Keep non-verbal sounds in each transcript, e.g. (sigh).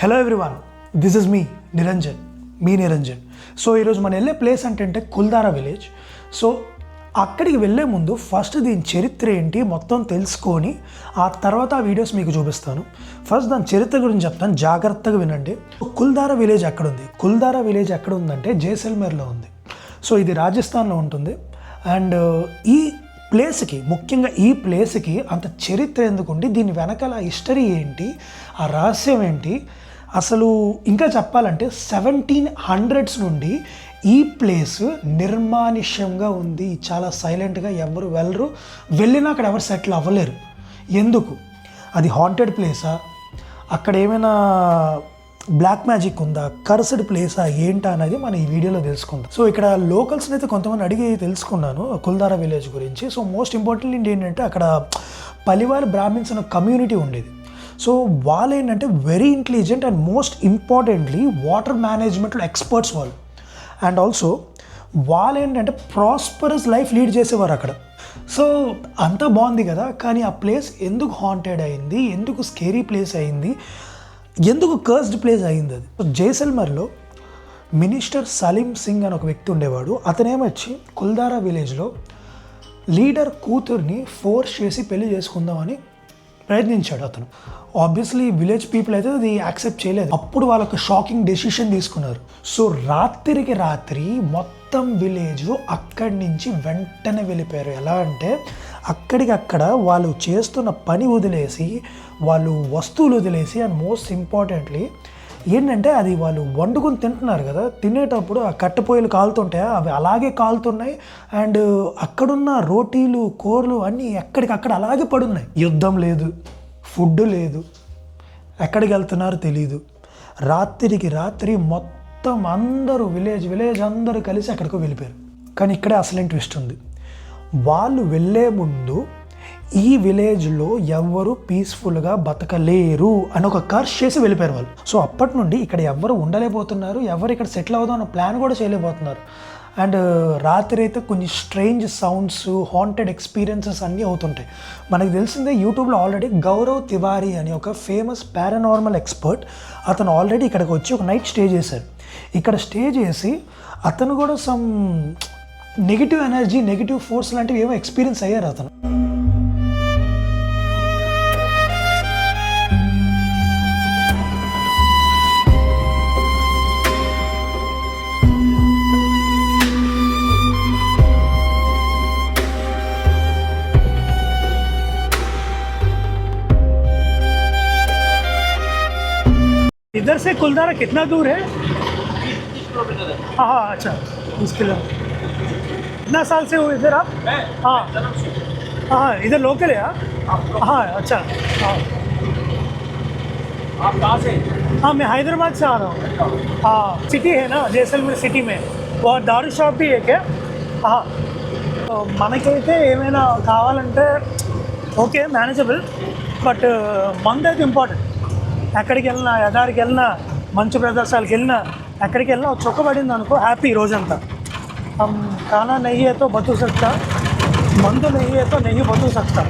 Hello everyone this is me Niranjan me Niranjan so ఈరోజు మనం వెళ్ళే ప్లేస్ అంటే కుల్దారా విలేజ్ సో అక్కడికి వెళ్ళే ముందు ఫస్ట్ దీని చరిత్ర ఏంటి మొత్తం తెలుసుకొని ఆ తర్వాత ఆ వీడియోస్ మీకు చూపిస్తాను. ఫస్ట్ దాని చరిత్ర గురించి చెప్తాను జాగ్రత్తగా వినండి. కుల్దారా విలేజ్ ఎక్కడ ఉంది కుల్దారా విలేజ్ ఎక్కడ ఉందంటే జైసల్మేర్లో ఉంది. సో ఇది రాజస్థాన్లో ఉంటుంది. అండ్ ఈ ప్లేస్కి ముఖ్యంగా ఈ ప్లేస్కి అంత చరిత్ర ఎందుకుండి దీని వెనకాల హిస్టరీ ఏంటి ఆ రహస్యం ఏంటి అసలు ఇంకా చెప్పాలంటే సెవెంటీన్ హండ్రెడ్స్ నుండి ఈ ప్లేస్ నిర్మానుష్యంగా ఉంది. చాలా సైలెంట్గా ఎవరు వెళ్ళరు. వెళ్ళినా అక్కడ ఎవరు సెటిల్ అవ్వలేరు. ఎందుకు? అది హాంటెడ్ ప్లేసా అక్కడ ఏమైనా బ్లాక్ మ్యాజిక్ ఉందా? కర్సడ్ ప్లేసా ఏంటా? అనేది మనం ఈ వీడియోలో తెలుసుకుందాం. సో ఇక్కడ లోకల్స్ని అయితే కొంతమంది అడిగి తెలుసుకున్నాను కుల్దారా విలేజ్ గురించి. సో మోస్ట్ ఇంపార్టెంట్ ఏంటంటే అక్కడ పలివార్ బ్రాహ్మిన్స్ అనే కమ్యూనిటీ ఉండేది. సో వాళ్ళు ఏంటంటే very intelligent and most importantly water మేనేజ్మెంట్లో ఎక్స్పర్ట్స్ వాళ్ళు. అండ్ ఆల్సో వాళ్ళు ఏంటంటే ప్రాస్పరస్ లైఫ్ లీడ్ చేసేవారు అక్కడ. సో అంతా బాగుంది కదా కానీ ఆ ప్లేస్ ఎందుకు హాంటెడ్ అయింది ఎందుకు స్కేరీ ప్లేస్ అయింది ఎందుకు కర్స్డ్ ప్లేస్ అయింది అది? జైసల్మర్లో మినిస్టర్ సలీం సింగ్ అని ఒక వ్యక్తి ఉండేవాడు. అతనేమొచ్చి కుల్దారా విలేజ్లో లీడర్ కూతుర్ని ఫోర్స్ చేసి పెళ్ళి చేసుకుందామని ప్రయత్నించాడు అతను. ఆబ్వియస్లీ విలేజ్ పీపుల్ అయితే అది యాక్సెప్ట్ చేయలేదు. అప్పుడు వాళ్ళొక షాకింగ్ డెసిషన్ తీసుకున్నారు. సో రాత్రికి రాత్రి మొత్తం విలేజ్ అక్కడి నుంచి వెంటనే వెళ్ళిపోయారు. ఎలా అంటే అక్కడికక్కడ వాళ్ళు చేస్తున్న పని వదిలేసి వాళ్ళు వస్తువులు వదిలేసి అండ్ మోస్ట్ ఇంపార్టెంట్లీ ఏంటంటే అది వాళ్ళు వండుకొని తింటున్నారు కదా తినేటప్పుడు ఆ కట్టెపోయలు కాలుతుంటాయి? అవి అలాగే కాలుతున్నాయి. అండ్ అక్కడున్న రోటీలు కూరలు అన్నీ ఎక్కడికక్కడ అలాగే పడున్నాయి. యుద్ధం లేదు ఫుడ్ లేదు ఎక్కడికి వెళ్తున్నారో తెలియదు రాత్రికి రాత్రి మొత్తం అందరూ విలేజ్ విలేజ్ అందరూ కలిసి అక్కడికి వెళ్ళిపోయారు. కానీ ఇక్కడే అసలేం ట్విస్ట్ ఉంది. వాళ్ళు వెళ్ళే ముందు ఈ విలేజ్లో ఎవరు పీస్ఫుల్గా బతకలేరు అని ఒక కర్స్ చేసి వెళ్ళిపోయారు వాళ్ళు. సో అప్పటి నుండి ఇక్కడ ఎవరు ఉండలేకపోతున్నారు ఎవరు ఇక్కడ సెటిల్ అవుదాం అన్న ప్లాన్ కూడా చేయలేకపోతున్నారు. అండ్ రాత్రి అయితే కొన్ని స్ట్రేంజ్ సౌండ్స్ హాంటెడ్ ఎక్స్పీరియన్సెస్ అన్నీ అవుతుంటాయి. మనకు తెలిసిందే యూట్యూబ్లో ఆల్రెడీ గౌరవ్ తివారీ అని ఒక ఫేమస్ పారానార్మల్ ఎక్స్పర్ట్ అతను ఆల్రెడీ ఇక్కడికి వచ్చి ఒక నైట్ స్టే చేశారు ఇక్కడ స్టే చేసి అతను కూడా some negative energy negative force లాంటివి ఏమో ఎక్స్పీరియన్స్ అయ్యారు అతను. इधर से कुलदारा कितना दूर है हाँ हाँ अच्छा बीस किलो कितना साल से हो इधर आप हाँ हाँ इधर लोकल है हाँ हाँ अच्छा हाँ आप कहाँ से हाँ मैं हैदराबाद से आ रहा हूँ हाँ सिटी है ना जैसलमेर सिटी में और दारू షాప్ भी है क्या हाँ సో మనకైతే ఏమైనా కావాలంటే ఓకే మేనేజబుల్ బట్ మందు అయితే ఇంపార్టెంట్ ఎక్కడికి వెళ్ళినా ఎడారికి వెళ్ళినా మంచు ప్రదేశాలకు వెళ్ళినా ఎక్కడికి వెళ్ళినా చొక్కబడింది అనుకో హ్యాపీ రోజంతా. కానా నెయ్యితో బతుకు సక్తా మందు నెయ్యితో నెయ్యి బతుకు సక్తా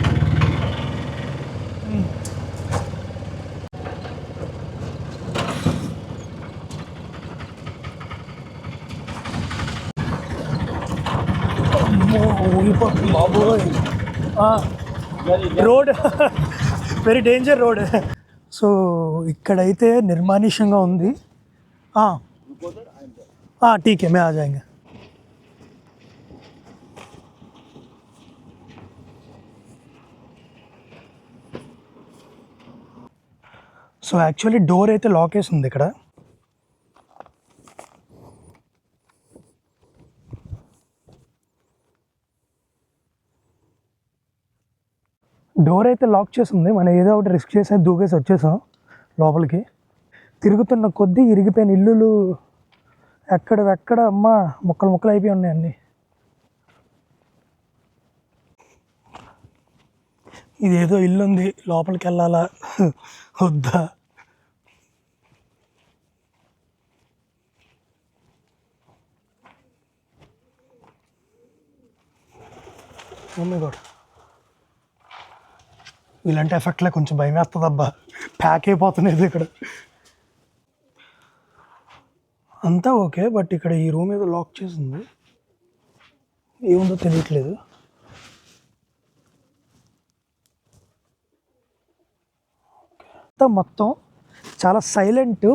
బాబోయ్. Road (laughs) very danger road. So इकड़ते निर्माष का उ ठीक है मैं आ जाएँगे सो ऐक्चुअली डोर अच्छे लाक इकड़ డోర్ అయితే లాక్ చేసి ఉంది మనం ఏదో ఒకటి రిస్క్ చేసి దూకేసి వచ్చేసాం లోపలికి. తిరుగుతున్న కొద్దీ ఇరిగిపోయిన ఇల్లులు ఎక్కడ ఎక్కడ అమ్మ ముక్కలు ముక్కలు అయిపోయి ఉన్నాయి అన్నీ. ఇదేదో ఇల్లు ఉంది లోపలికి వెళ్ళాలా? వద్దా? మమ్మీ కూడా వీళ్ళంటే ఎఫెక్ట్లే కొంచెం భయం వేస్తుంది అబ్బా. ప్యాక్ అయిపోతున్నది ఇక్కడ. అంతా ఓకే బట్ ఇక్కడ ఈ రూమ్ ఏదో లాక్ చేసింది. ఏముందో తెలియట్లేదు. అంతా మొత్తం చాలా సైలెంట్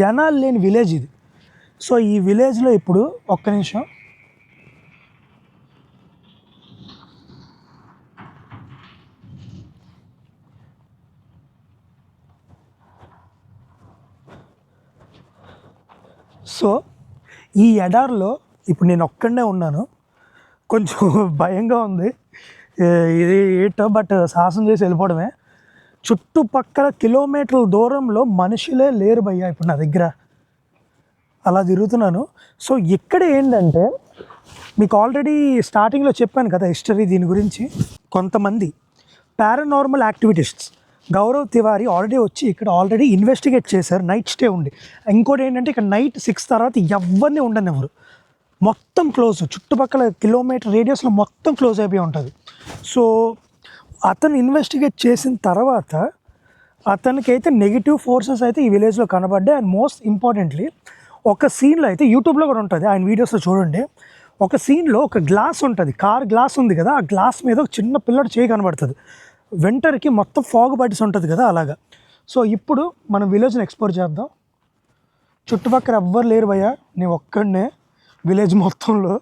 జనాలు లేని విలేజ్ ఇది. సో ఈ విలేజ్లో ఇప్పుడు ఒక్క నిమిషం సో ఈ ఎడార్లో ఇప్పుడు నేను ఒక్కడనే ఉన్నాను. కొంచెం (laughs) భయంగా ఉంది. ఇది ఏటో బట్ సాహసం చేసి వెళ్ళిపోవడమే. చుట్టుపక్కల కిలోమీటర్ల దూరంలో మనుషులే లేరు భయ్యా ఇప్పుడు నా దగ్గర. అలా తిరుగుతున్నాను. సో ఇక్కడ ఏంటంటే మీకు ఆల్రెడీ స్టార్టింగ్లో చెప్పాను కదా హిస్టరీ దీని గురించి. కొంతమంది paranormal activists Gaurav Tiwari already వచ్చి ఇక్కడ ఆల్రెడీ ఇన్వెస్టిగేట్ చేశారు నైట్ స్టే ఉండి ఇంకోటి ఏంటంటే ఇక్కడ నైట్ సిక్స్ తర్వాత ఎవరిని ఉండనివ్వరు మొత్తం క్లోజ్ చుట్టుపక్కల కిలోమీటర్ రేడియస్లో మొత్తం క్లోజ్ అయిపోయి ఉంటుంది. సో అతను ఇన్వెస్టిగేట్ చేసిన తర్వాత అతనికి అయితే నెగిటివ్ ఫోర్సెస్ అయితే ఈ విలేజ్లో కనబడ్డాయి. అండ్ మోస్ట్ ఇంపార్టెంట్లీ ఒక సీన్లో అయితే యూట్యూబ్లో కూడా ఉంటుంది. ఆయన వీడియోస్లో చూడండి. ఒక సీన్లో ఒక గ్లాస్ ఉంటుంది. కార్ గ్లాస్ ఉంది కదా ఆ గ్లాస్ మీద ఒక చిన్న పిల్లడు చేయి కనబడుతుంది. వింటర్కి మొత్తం ఫాగ్ బడ్స్ ఉంటుంది కదా అలాగా. సో ఇప్పుడు మనం విలేజ్ని ఎక్స్ప్లోర్ చేద్దాం. చుట్టుపక్కల ఎవ్వరు లేరు భయ్యా. నేను ఒక్కడనే. విలేజ్ మొత్తంలో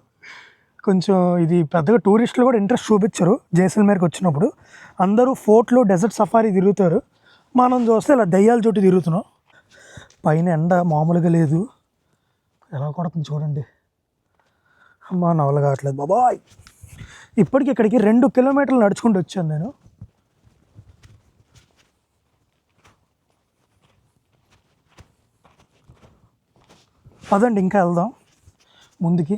కొంచెం ఇది పెద్దగా టూరిస్టులు కూడా ఇంట్రెస్ట్ చూపించరు. జైసల్మేర్కి వచ్చినప్పుడు అందరూ ఫోర్ట్లో డెజర్ట్ సఫారీ తిరుగుతారు. మనం చూస్తే ఇలా దయ్యాల చుట్టూ తిరుగుతున్నాం. పైన ఎండ మామూలుగా లేదు. ఎలా కొడుతుంది చూడండి. అమ్మా నవల కావట్లేదు బాబాయ్. ఇప్పటికి ఇక్కడికి రెండు కిలోమీటర్లు నడుచుకుంటూ వచ్చాను నేను. పదండి ఇంకా వెళ్దాం. ముందుకి.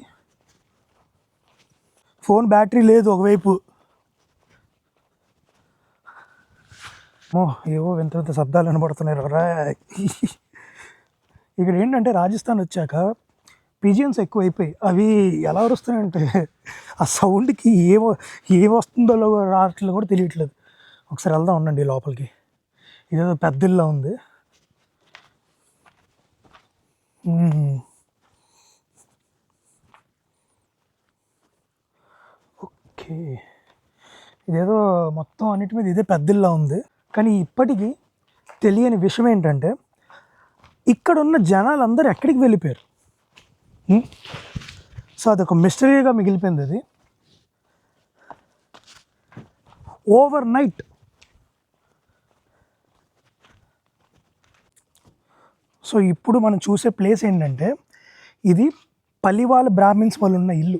ఫోన్ బ్యాటరీ లేదు ఒకవైపు. ఓ ఏవో వింత వింత శబ్దాలు వినబడుతున్నాయి రా. ఇక్కడ ఏంటంటే రాజస్థాన్ వచ్చాక పిజియన్స్ ఎక్కువైపోయి అవి ఎలా వస్తున్నాయంటే ఆ సౌండ్కి ఏమో ఏం వస్తుందో రావట్లేదు కూడా తెలియట్లేదు. ఒకసారి వెళ్దాం ఉండండి లోపలికి. ఇదేదో పెద్ద ఇల్లా ఉంది. ఓకే. ఇదేదో మొత్తం అన్నిటి మీద ఇదే పెద్దల్లా ఉంది. కానీ ఇప్పటికీ తెలియని విషయం ఏంటంటే ఇక్కడ ఉన్న జనాలందరూ ఎక్కడికి వెళ్ళిపోయారు? సో అదొక మిస్టరీగా మిగిలిపోయింది అది. ఓవర్ నైట్ సో ఇప్పుడు మనం చూసే ప్లేస్ ఏంటంటే ఇది పల్లివాళ్ళ బ్రాహ్మిన్స్ వాళ్ళు ఉన్న ఇల్లు.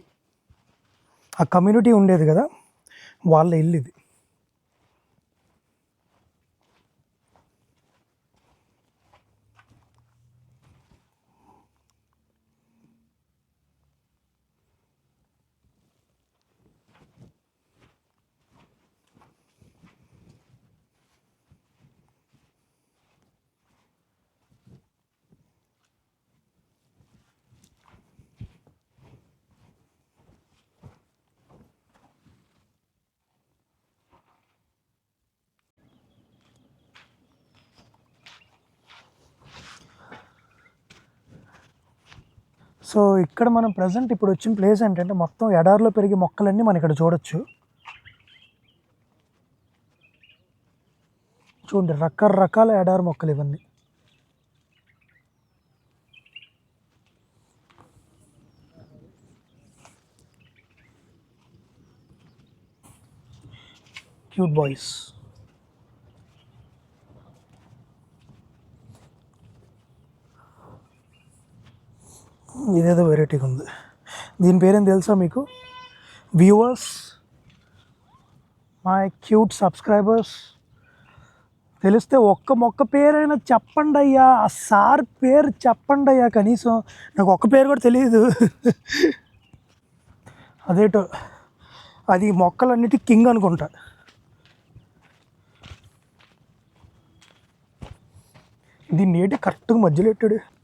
ఆ కమ్యూనిటీ ఉండేది కదా వాళ్ళ ఇల్లు ఇది. సో ఇక్కడ మనం ప్రజెంట్ ఇప్పుడు వచ్చిన ప్లేస్ ఏంటంటే మొత్తం ఎడారిలో పెరిగే మొక్కలన్నీ మనం ఇక్కడ చూడొచ్చు. చూడండి రకరకాల ఎడారి మొక్కలు ఇవన్నీ. క్యూట్ బాయ్స్ ఇదేదో వెరైటీగా ఉంది. దీని పేరేం తెలుసా మీకు? వ్యూవర్స్ మై క్యూట్ సబ్స్క్రైబర్స్ తెలిస్తే ఒక్క మొక్క పేరైనా చెప్పండి అయ్యా. ఆ సార్ పేరు చెప్పండి అయ్యా కనీసం. నాకు ఒక్క పేరు కూడా తెలియదు. అదేటో అది మొక్కలన్నిటి కింగ్ అనుకుంటా. దీన్ని ఏంటి కరెక్ట్గా మధ్యలో పెట్టాడు.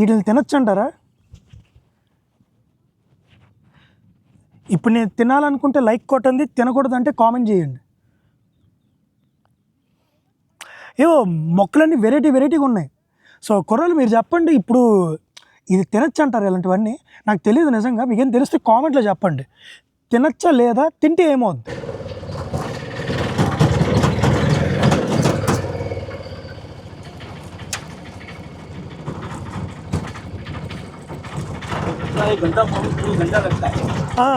వీటిని తినొచ్చు అంటారా ఇప్పుడు నేను తినాలనుకుంటే లైక్ కొట్టండి తినకూడదంటే కామెంట్ చేయండి. ఏవో మొక్కలన్నీ వెరైటీ వెరైటీగా ఉన్నాయి. సో కుర్రలు మీరు చెప్పండి ఇప్పుడు ఇది తినచ్చు అంటారు ఇలాంటివన్నీ? నాకు తెలియదు నిజంగా మీకేం తెలిస్తే కామెంట్లో చెప్పండి. తినచ్చా లేదా? తింటే ఏమవుద్ది?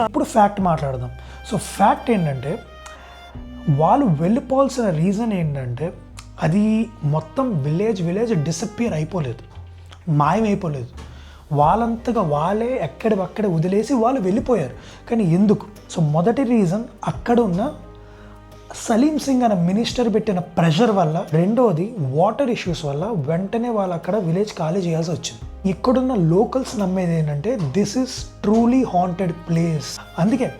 ఇప్పుడు ఫ్యాక్ట్ మాట్లాడదాం. సో ఫ్యాక్ట్ ఏంటంటే వాళ్ళు వెళ్ళిపోవాల్సిన రీజన్ ఏంటంటే అది మొత్తం విలేజ్ విలేజ్ డిసప్పియర్ అయిపోలేదు. మాయమైపోలేదు వాళ్ళంతగా వాళ్ళే ఎక్కడివక్కడ వదిలేసి వాళ్ళు వెళ్ళిపోయారు. కానీ ఎందుకు? సో మొదటి రీజన్ అక్కడ ఉన్న సలీం సింగ్ అనే మినిస్టర్ పెట్టిన ప్రెషర్ వల్ల రెండోది వాటర్ ఇష్యూస్ వల్ల వెంటనే వాళ్ళు అక్కడ విలేజ్ ఖాళీ చేయాల్సి వచ్చింది. ఇక్కడున్న లోకల్స్ నమ్మేది ఏంటంటే this is truly haunted place అందుకే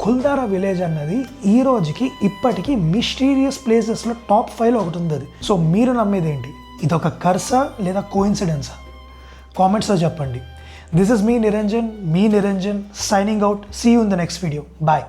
కుల్దారా విలేజ్ అన్నది ఈ రోజుకి ఇప్పటికీ మిస్టీరియస్ ప్లేసెస్లో టాప్ ఫైవ్లో ఒకటి ఉంది అది. సో మీరు నమ్మేది ఏంటి? ఇది ఒక కర్సా లేదా కోయిన్సిడెన్సా కామెంట్స్లో చెప్పండి. This is me Niranjan me Niranjan signing out see you in the next video bye